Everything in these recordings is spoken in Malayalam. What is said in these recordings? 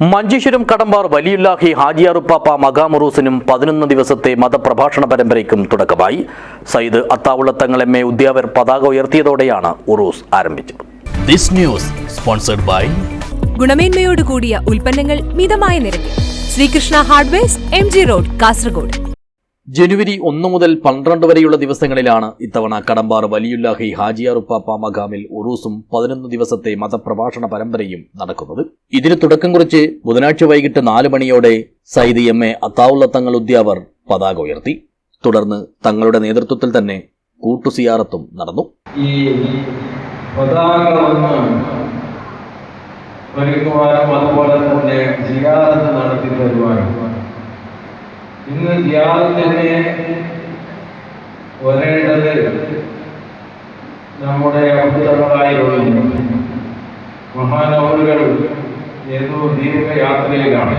മഞ്ചേശ്വരം കടമ്പാർ വലിയുല്ലാഹി ഹാജിയാറുപ്പാപ്പ മകാമുറൂസിനും പതിനൊന്ന് ദിവസത്തെ മതപ്രഭാഷണ പരമ്പരയ്ക്കും തുടക്കമായി. സയ്യിദ് അത്താവുള്ളത്തങ്ങൾ എം എ ഉദ്യാവർ പതാക ഉയർത്തിയതോടെയാണ് ഉറൂസ് ആരംഭിച്ചത്. This news sponsored by ഗുണമേന്മയോട് കൂടിയ ഉൽപ്പന്നങ്ങൾ മിതമായ നിരക്കിൽ. Srikrishna hardware M G road Kasaragod. ജനുവരി ഒന്ന് മുതൽ പന്ത്രണ്ട് വരെയുള്ള ദിവസങ്ങളിലാണ് ഇത്തവണ കടമ്പാർ വലിയുല്ലാഹി ഹാജിയാറുപ്പാപ്പ മകാമിൽ ഉറൂസും പതിനൊന്ന് ദിവസത്തെ മതപ്രഭാഷണ പരമ്പരയും നടക്കുന്നത്. ഇതിന് തുടക്കം കുറിച്ച് ബുധനാഴ്ച വൈകിട്ട് നാല് മണിയോടെ സയ്യിദ് എം എ അത്താവുള്ള തങ്ങൾ ഉദ്യാവർ പതാക ഉയർത്തി. തുടർന്ന് തങ്ങളുടെ നേതൃത്വത്തിൽ തന്നെ കൂട്ടുസിയാറത്തും നടന്നു. ഈ ഇന്ന് ജിയാദത്തിന് വരേണ്ടത് നമ്മുടെ അഭിതകളായിരുന്നു മഹാനവറുകൾ ഏതോ ദീർഘയാത്രയിലാണ്.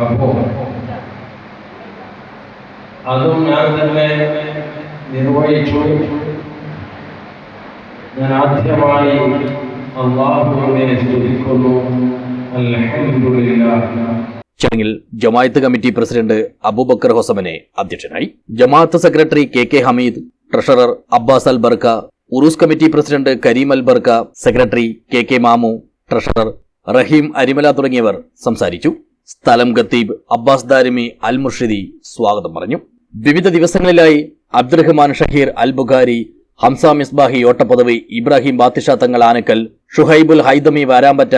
അപ്പോ അതും ഞാൻ തന്നെ നിർവഹിച്ചു. ഞാൻ ആദ്യമായി അള്ളാഹുവിനെ സ്തുതിക്കുന്നു. അൽഹംദുലില്ലാഹ് ചടങ്ങിൽ ജമായത്ത് കമ്മിറ്റി പ്രസിഡന്റ് അബൂബക്കർ ഹൊസമനെ അധ്യക്ഷനായി. ജമാഅത്ത് secretary K K Hameed treasurer Abbas Al Barka Urus committee president Karim Al Barka secretary K K Mamu treasurer Rahim Arimala തുടങ്ങിയവർ സംസാരിച്ചു. സ്ഥലം ഖത്തീബ് അബ്ബാസ് ദാരിമി അൽ മുർഷിദി സ്വാഗതം പറഞ്ഞു. വിവിധ ദിവസങ്ങളിലായി Abdurahman Shaheer Al Bukhari Hamza Misbahi Ottappadavi Ibrahim Bathisha Thangal Anakkal Shuhaibul Haithami Varambatta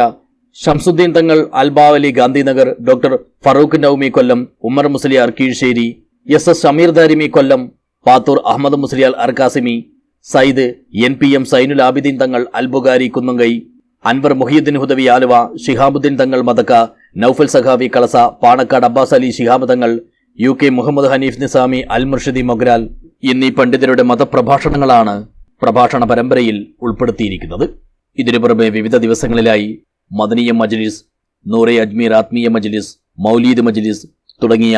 Shamsuddin Thangal Albavali Gandhinagar doctor Farooq Naumi Kollam Ummar Musliyar Keezhssery S S Shameer Darimi Kollam Pathur Ahmed Musliyar Arkasimi Sayyid N P M Zainul Abideen Thangal Albukhari Kunnumkai Anwar Muhiyuddin Hudavi Aluva Shihabuddin Thangal Madakka Naufal Sakhavi Kalasa Panakkad Abbas Ali Shihab Thangal U K Muhammad Hanif Nizami Al Murshidi Mogral എന്നീ പണ്ഡിതരുടെ മതപ്രഭാഷണങ്ങളാണ് പ്രഭാഷണ പരമ്പരയിൽ ഉൾപ്പെടുത്തിയിരിക്കുന്നത്. ഇതിനു പുറമെ വിവിധ ദിവസങ്ങളിലായി മദനീയ മജ്ലിസ് നൂറെ അജ്മീർ ആത്മീയ മജ്ലിസ് മൗലീദ് മജ്ലിസ് തുടങ്ങിയ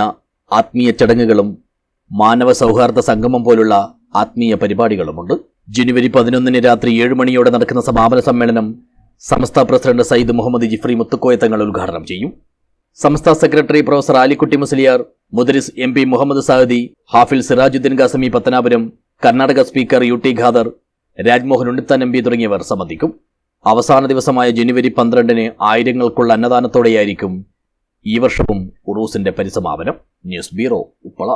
ആത്മീയ ചടങ്ങുകളും മാനവ സൗഹാർദ്ദ സംഗമം പോലുള്ള ആത്മീയ പരിപാടികളുമുണ്ട്. ജനുവരി പതിനൊന്നിന് രാത്രി ഏഴ് മണിയോടെ നടക്കുന്ന സമാപന സമ്മേളനം സംസ്ഥാന പ്രസിഡന്റ് സയ്യിദ് മുഹമ്മദ് ജിഫ്രി മുത്തുക്കോയ തങ്ങൾ ഉദ്ഘാടനം ചെയ്യും. സംസ്ഥാന secretary professor Alikutty Musliyar Mudaris M P Muhammad Sahadi Hafil Sirajuddin Khasimi Pathanapuram Karnataka speaker U T Khader Rajmohan Unnithan M P തുടങ്ങിയവർ സംബന്ധിക്കും. അവസാന ദിവസമായ ജനുവരി പന്ത്രണ്ടിന് ആയിരങ്ങൾക്കുള്ള അന്നദാനത്തോടെയായിരിക്കും ഈ വർഷവും ഉറൂസിന്റെ പരിസമാപനം. News bureau Uppala.